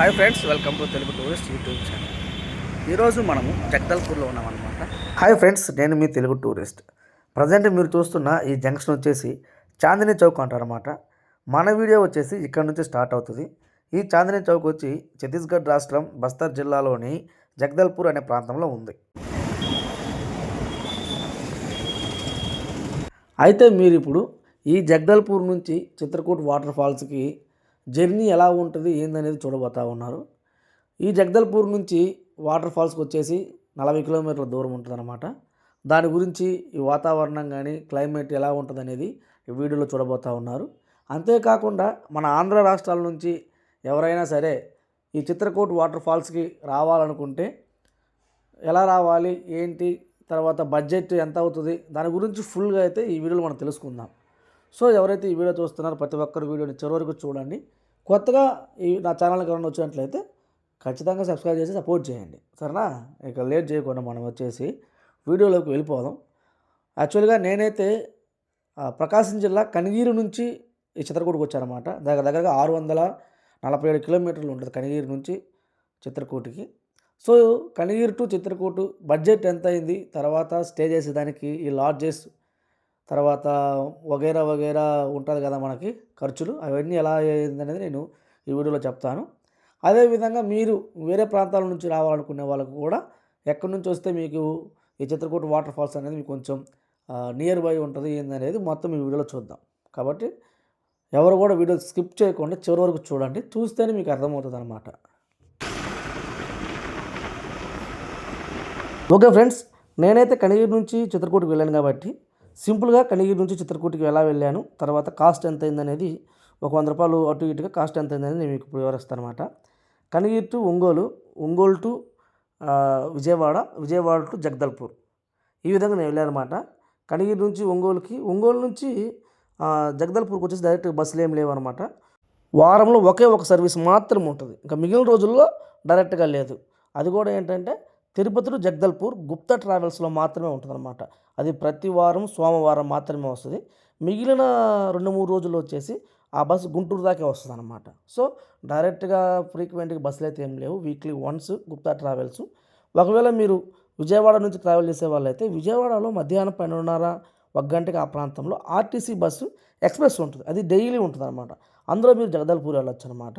Hi friends welcome to Telugu tourist YouTube channel ఈరోజు మనము జగదల్పూర్లో ఉన్నామన్నమాట. Hi friends నేను మీ Telugu tourist present మీరు చూస్తున్న ఈ జంక్షన్ వచ్చేసి చాందిని చౌక్ అంటారన్నమాట. మన వీడియో వచ్చేసి ఇక్కడ నుంచి స్టార్ట్ అవుతుంది. ఈ చాందిని చౌక్ వచ్చి ఛత్తీస్గఢ్ రాష్ట్రం బస్తర్ జిల్లాలోని జగదల్పూర్ అనే ప్రాంతంలో ఉంది. అయితే మీరు ఇప్పుడు ఈ జగదల్పూర్ నుంచి చిత్రకూట్ వాటర్ ఫాల్స్కి జర్నీ ఎలా ఉంటుంది ఏందనేది చూడబోతా ఉన్నారు. ఈ జగదల్పూర్ నుంచి వాటర్ ఫాల్స్కి వచ్చేసి నలభై కిలోమీటర్ల దూరం ఉంటుందన్నమాట. దాని గురించి ఈ వాతావరణం కానీ క్లైమేట్ ఎలా ఉంటుంది అనేది ఈ వీడియోలో చూడబోతా ఉన్నారు. అంతేకాకుండా మన ఆంధ్ర రాష్ట్రాల నుంచి ఎవరైనా సరే ఈ చిత్రకూట్ వాటర్ ఫాల్స్కి రావాలనుకుంటే ఎలా రావాలి ఏంటి తర్వాత బడ్జెట్ ఎంత అవుతుంది దాని గురించి ఫుల్గా అయితే ఈ వీడియోలో మనం తెలుసుకుందాం. సో ఎవరైతే ఈ వీడియో చూస్తున్నారో ప్రతి ఒక్కరు వీడియోని చివరి వరకు చూడండి. కొత్తగా ఈ నా ఛానల్కి ఎవరైనా వచ్చినట్లయితే ఖచ్చితంగా సబ్స్క్రైబ్ చేసి సపోర్ట్ చేయండి. సరేనా? ఇక లేట్ చేయకుండా మనం వచ్చేసి వీడియోలోకి వెళ్ళిపోదాం. యాక్చువల్గా నేనైతే ప్రకాశం జిల్లా కనిగిరి నుంచి ఈ చిత్రకూటకు వచ్చానమాట. దగ్గర దగ్గరగా ఆరు వందల నలభై ఏడు కిలోమీటర్లు ఉంటుంది కనిగిరి నుంచి చిత్రకూటికి. So Kanigiri to Chitrakoot budget ఎంత అయింది తర్వాత స్టే చేసేదానికి ఈ లాడ్జెస్ తర్వాత వగేరా వగేరా ఉంటుంది కదా మనకి ఖర్చులు అవన్నీ ఎలా అయింది అనేది నేను ఈ వీడియోలో చెప్తాను. అదేవిధంగా మీరు వేరే ప్రాంతాల నుంచి రావాలనుకునే వాళ్ళకు కూడా ఎక్కడి నుంచి వస్తే మీకు ఈ చిత్రకూట వాటర్ ఫాల్స్ అనేది మీకు కొంచెం నియర్ బై ఉంటుంది ఏందనేది మొత్తం ఈ వీడియోలో చూద్దాం. కాబట్టి ఎవరు కూడా వీడియో స్కిప్ చేయకుండా చివరి వరకు చూడండి. చూస్తేనే మీకు అర్థమవుతుంది అనమాట ఓకే ఫ్రెండ్స్ నేనైతే కనిగిరి నుంచి చిత్రకూటకి వెళ్ళాను కాబట్టి సింపుల్గా కనిగిరి నుంచి చిత్రకూటికి ఎలా వెళ్ళాను తర్వాత కాస్ట్ ఎంత అయిందనేది ఒక వంద రూపాయలు అటు ఇటుగా కాస్ట్ ఎంత అయిందనేది నేను మీకు ఇప్పుడు వివరిస్తాను అనమాట Kanigiri to Ongole Ongole to Vijayawada Vijayawada to Jagdalpur. ఈ విధంగా నేను వెళ్ళానమాట. కనిగిరి నుంచి ఒంగోలుకి ఒంగోలు నుంచి జగదల్పూర్కి వచ్చేసి డైరెక్ట్ బస్సులు ఏం లేవు అనమాట వారంలో ఒకే ఒక సర్వీస్ మాత్రం ఉంటుంది ఇంకా మిగిలిన రోజుల్లో డైరెక్ట్గా లేదు. అది కూడా ఏంటంటే తిరుపతి టు జగదల్పూర్ గుప్తా ట్రావెల్స్లో మాత్రమే ఉంటుందన్నమాట. అది ప్రతి వారం సోమవారం మాత్రమే వస్తుంది. మిగిలిన రెండు మూడు రోజులు వచ్చేసి ఆ బస్సు గుంటూరు దాకే వస్తుంది అనమాట సో డైరెక్ట్గా ఫ్రీక్వెంట్గా బస్సులు అయితే ఏం లేవు. Weekly once Gupta travels. ఒకవేళ మీరు విజయవాడ నుంచి ట్రావెల్ చేసే వాళ్ళైతే విజయవాడలో మధ్యాహ్నం పన్నెండున్నర ఒక గంటకి ఆ ప్రాంతంలో ఆర్టీసీ బస్సు ఎక్స్ప్రెస్ ఉంటుంది. అది డైలీ ఉంటుంది అనమాట అందులో మీరు జగదల్పూర్ వెళ్ళొచ్చు అనమాట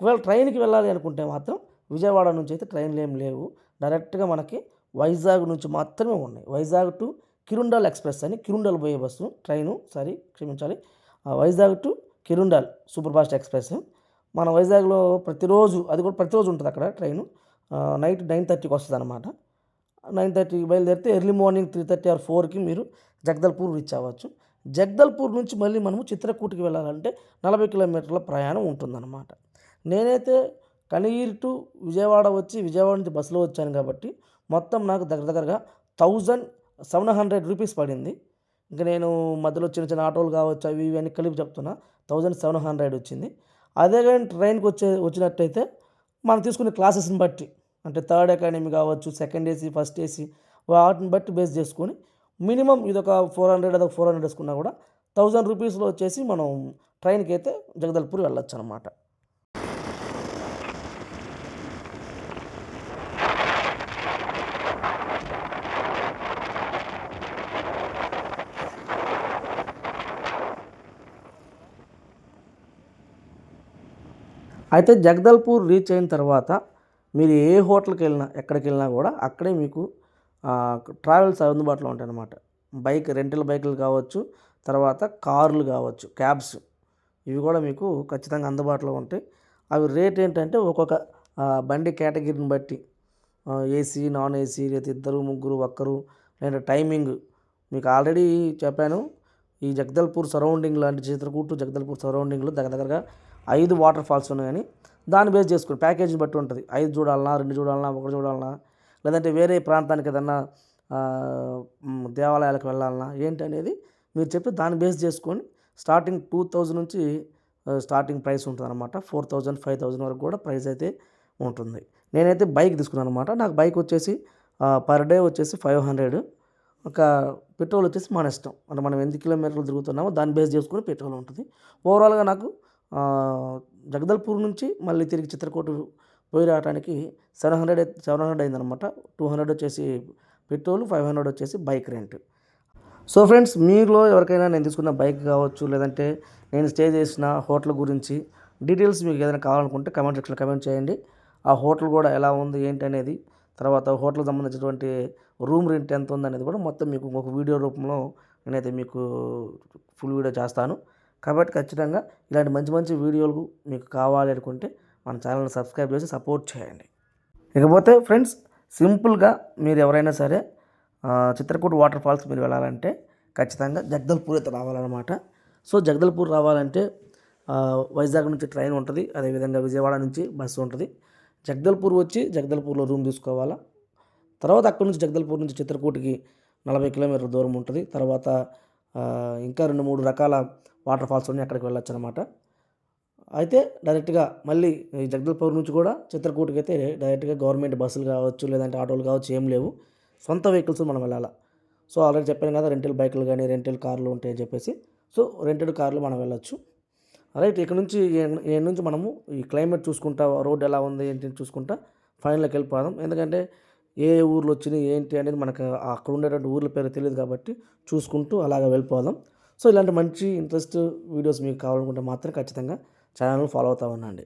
ఒకవేళ ట్రైన్కి వెళ్ళాలి అనుకుంటే మాత్రం విజయవాడ నుంచి అయితే ట్రైన్లు ఏం లేవు. డైరెక్ట్గా మనకి వైజాగ్ నుంచి మాత్రమే ఉన్నాయి. వైజాగ్ టు కిరుండాల్ ఎక్స్ప్రెస్ అని కిరుండాల్ పోయే బస్సు ట్రైను సారీ క్షమించాలి. ఆ Vizag to Kirandul super fast express. మన వైజాగ్లో ప్రతిరోజు అది కూడా ప్రతిరోజు ఉంటుంది అక్కడ ట్రైను. నైట్ నైన్ థర్టీకి వస్తుంది అనమాట నైన్ థర్టీకి బయలుదేరితే early morning three thirty or ఫోర్కి మీరు జగదల్పూర్ రీచ్ అవ్వచ్చు. జగదల్పూర్ నుంచి మళ్ళీ మనము చిత్రకూటికి వెళ్ళాలంటే నలభై కిలోమీటర్ల ప్రయాణం ఉంటుందన్నమాట. నేనైతే కనిగిరి టు విజయవాడ వచ్చి విజయవాడ నుంచి బస్సులో వచ్చాను కాబట్టి మొత్తం నాకు దగ్గర దగ్గరగా థౌజండ్ సెవెన్ హండ్రెడ్ రూపీస్ పడింది. ఇంకా నేను మధ్యలో చిన్న చిన్న ఆటోలు కావచ్చు అవి ఇవన్నీ కలిపి చెప్తున్నా థౌజండ్ సెవెన్ హండ్రెడ్ వచ్చింది. అదే కానీ ట్రైన్కి వచ్చే వచ్చినట్టయితే మనం తీసుకునే క్లాసెస్ని బట్టి అంటే థర్డ్ అకాడమీ కావచ్చు సెకండ్ ఏసీ ఫస్ట్ ఏసీ వాటిని బట్టి బేస్ చేసుకొని మినిమం ఇది ఒక ఫోర్ హండ్రెడ్ అదొక ఫోర్ హండ్రెడ్ వేసుకున్నా కూడా థౌజండ్ రూపీస్లో వచ్చేసి మనం ట్రైన్కి అయితే జగదల్పూర్ వెళ్ళొచ్చు అనమాట అయితే జగదల్పూర్ రీచ్ అయిన తర్వాత మీరు ఏ హోటల్కి వెళ్ళినా ఎక్కడికి వెళ్ళినా కూడా అక్కడే మీకు ట్రావెల్స్ అందుబాటులో ఉంటాయి అన్నమాట బైక్ రెంటల్ బైకులు కావచ్చు తర్వాత కార్లు కావచ్చు క్యాబ్స్ ఇవి కూడా మీకు ఖచ్చితంగా అందుబాటులో ఉంటాయి. అవి రేట్ ఏంటంటే ఒక్కొక్క బండి కేటగిరీని బట్టి ఏసీ నాన్ ఏసీ లేదా ఇద్దరు ముగ్గురు ఒక్కరు లేదా టైమింగ్ మీకు ఆల్రెడీ చెప్పాను ఈ జగదల్పూర్ సరౌండింగ్ లాంటి చిత్రకూటు జగదల్పూర్ సరౌండింగ్లో దగ్గర దగ్గరగా ఐదు వాటర్ ఫాల్స్ ఉన్నాయని దాన్ని బేస్ చేసుకుని ప్యాకేజీని బట్టి ఉంటుంది. ఐదు చూడాలన్నా రెండు చూడాలన్నా ఒకటి చూడాలన్నా లేదంటే వేరే ప్రాంతానికి ఏదన్నా దేవాలయాలకు వెళ్ళాలన్నా ఏంటి అనేది మీరు చెప్పి దాన్ని బేస్ చేసుకొని స్టార్టింగ్ టూ థౌజండ్ నుంచి స్టార్టింగ్ ప్రైస్ ఉంటుంది అనమాట ఫోర్ థౌజండ్ ఫైవ్ థౌజండ్ వరకు కూడా ప్రైస్ అయితే ఉంటుంది. నేనైతే బైక్ తీసుకున్నాను అనమాట నాకు బైక్ వచ్చేసి పర్ డే వచ్చేసి ఫైవ్ హండ్రెడ్. ఒక పెట్రోల్ వచ్చేసి మన ఇష్టం. అంటే మనం ఎన్ని కిలోమీటర్లు తిరుగుతున్నామో దాన్ని బేస్ చేసుకుని పెట్రోల్ ఉంటుంది. ఓవరాల్గా నాకు జగదల్పూర్ నుంచి మళ్ళీ తిరిగి చిత్రకూట పోయి రావడానికి సెవెన్ హండ్రెడ్ సెవెన్ హండ్రెడ్ అయిందనమాట టూ హండ్రెడ్ వచ్చేసి పెట్రోల్ ఫైవ్ హండ్రెడ్ వచ్చేసి బైక్ రెంట్. సో ఫ్రెండ్స్ మీలో ఎవరికైనా నేను తీసుకున్న బైక్ కావచ్చు లేదంటే నేను స్టే చేసిన హోటల్ గురించి డీటెయిల్స్ మీకు ఏదైనా కావాలనుకుంటే కమెంట్ సెక్షన్లో కమెంట్ చేయండి. ఆ హోటల్ కూడా ఎలా ఉంది ఏంటి అనేది తర్వాత హోటల్కి సంబంధించినటువంటి రూమ్ రెంట్ ఎంత ఉంది అనేది కూడా మొత్తం మీకు ఒక వీడియో రూపంలో నేనైతే మీకు ఫుల్ వీడియో చేస్తాను. కాబట్టి ఖచ్చితంగా ఇలాంటి మంచి మంచి వీడియోలు మీకు కావాలి అనుకుంటే మన ఛానల్ని సబ్స్క్రైబ్ చేసి సపోర్ట్ చేయండి. ఇకపోతే ఫ్రెండ్స్ సింపుల్గా మీరు ఎవరైనా సరే చిత్రకూట్ చిత్రకూట వాటర్ ఫాల్స్ మీరు వెళ్ళాలంటే ఖచ్చితంగా జగదల్పూర్ అయితే రావాలన్నమాట. సో జగదల్పూర్ రావాలంటే వైజాగ్ నుంచి ట్రైన్ ఉంటుంది. అదేవిధంగా విజయవాడ నుంచి బస్సు ఉంటుంది. జగదల్పూర్ వచ్చి జగదల్పూర్లో రూమ్ తీసుకోవాలా? తర్వాత అక్కడ నుంచి జగదల్పూర్ నుంచి చిత్రకూటకి నలభై కిలోమీటర్ల దూరం ఉంటుంది. తర్వాత ఇంకా రెండు మూడు రకాల వాటర్ ఫాల్స్ ఉన్నాయి అక్కడికి వెళ్ళొచ్చు అనమాట అయితే డైరెక్ట్గా మళ్ళీ ఈ జగదల్పూర్ నుంచి కూడా చిత్రకూటకి అయితే డైరెక్ట్గా గవర్నమెంట్ బస్సులు కావచ్చు లేదంటే ఆటోలు కావచ్చు ఏం లేవు. సొంత వెహికల్స్ మనం వెళ్ళాలి. సో ఆల్రెడీ చెప్పాను కదా రెంటల్ బైకులు కానీ రెంటల్ కార్లు ఉంటాయని చెప్పేసి. సో రెంటెడ్ కార్లు మనం వెళ్ళొచ్చు. రైట్ ఇక్కడ నుంచి ఇక్కడ నుంచి మనము ఈ క్లైమేట్ చూసుకుంటా రోడ్ ఎలా ఉంది ఏంటి అని చూసుకుంటా ఫైనల్కి వెళ్ళిపోదాం. ఎందుకంటే ఏ ఏ ఊర్లు వచ్చినాయి ఏంటి అనేది మనకు అక్కడ ఉండేటువంటి ఊర్ల పేరు తెలియదు కాబట్టి చూసుకుంటూ అలాగ వెళ్ళిపోదాం. సో ఇలాంటి మంచి ఇంట్రెస్ట్ వీడియోస్ మీకు కావాలనుకుంటే మాత్రం ఖచ్చితంగా ఛానల్ ఫాలో అవుతా ఉండండి.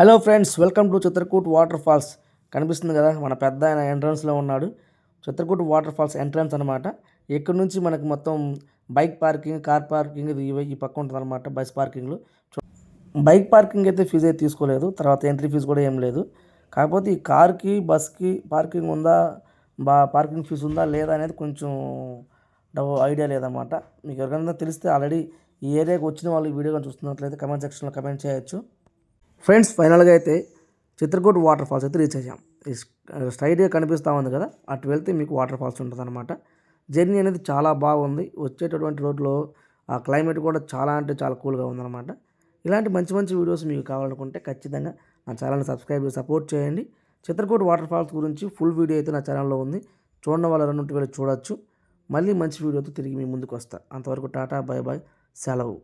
Hello friends welcome to Chitrakoot waterfalls కనిపిస్తుంది కదా మన పెద్ద ఆయన ఎంట్రన్స్లో ఉన్నాడు. చిత్రకూట్ వాటర్ ఫాల్స్ ఎంట్రన్స్ అనమాట ఇక్కడ నుంచి మనకు మొత్తం బైక్ పార్కింగ్ కార్ పార్కింగ్ ఇది ఈ పక్క ఉంటుంది అనమాట బస్ పార్కింగ్లు బైక్ పార్కింగ్ అయితే ఫీజు అయితే తీసుకోలేదు తర్వాత ఎంట్రీ ఫీజు కూడా ఏం లేదు. కాకపోతే ఈ కార్కి బస్కి పార్కింగ్ ఉందా బా పార్కింగ్ ఫీజు ఉందా లేదా అనేది కొంచెం డౌ ఐడియా లేదన్నమాట. మీకు ఎవరికైనా తెలిస్తే ఆల్రెడీ ఈ ఏరియాకి వచ్చిన వాళ్ళు వీడియో కానీ చూస్తున్నట్లయితే కమెంట్ సెక్షన్లో కమెంట్ చేయొచ్చు. ఫ్రెండ్స్ ఫైనల్గా అయితే చిత్రకూట్ వాటర్ ఫాల్స్ అయితే రీచ్ అయ్యాం. స్ట్రైట్గా కనిపిస్తూ ఉంది కదా అటు వెళ్తే మీకు వాటర్ ఫాల్స్ ఉంటుంది అనమాట జర్నీ అనేది చాలా బాగుంది. వచ్చేటటువంటి రోడ్లో ఆ క్లైమేట్ కూడా చాలా అంటే చాలా కూల్గా ఉందన్నమాట. ఇలాంటి మంచి మంచి వీడియోస్ మీకు కావాలనుకుంటే ఖచ్చితంగా నా ఛానల్ని సబ్స్క్రైబ్ చేసి సపోర్ట్ చేయండి. చిత్రకూట్ వాటర్ ఫాల్స్ గురించి ఫుల్ వీడియో అయితే నా ఛానల్లో ఉంది. చూడడం వల్ల రెండు వేలు చూడొచ్చు. మళ్ళీ మంచి వీడియోతో తిరిగి మీ ముందుకు వస్తా. అంతవరకు టాటా బాయ్ బాయ్ సెలవు.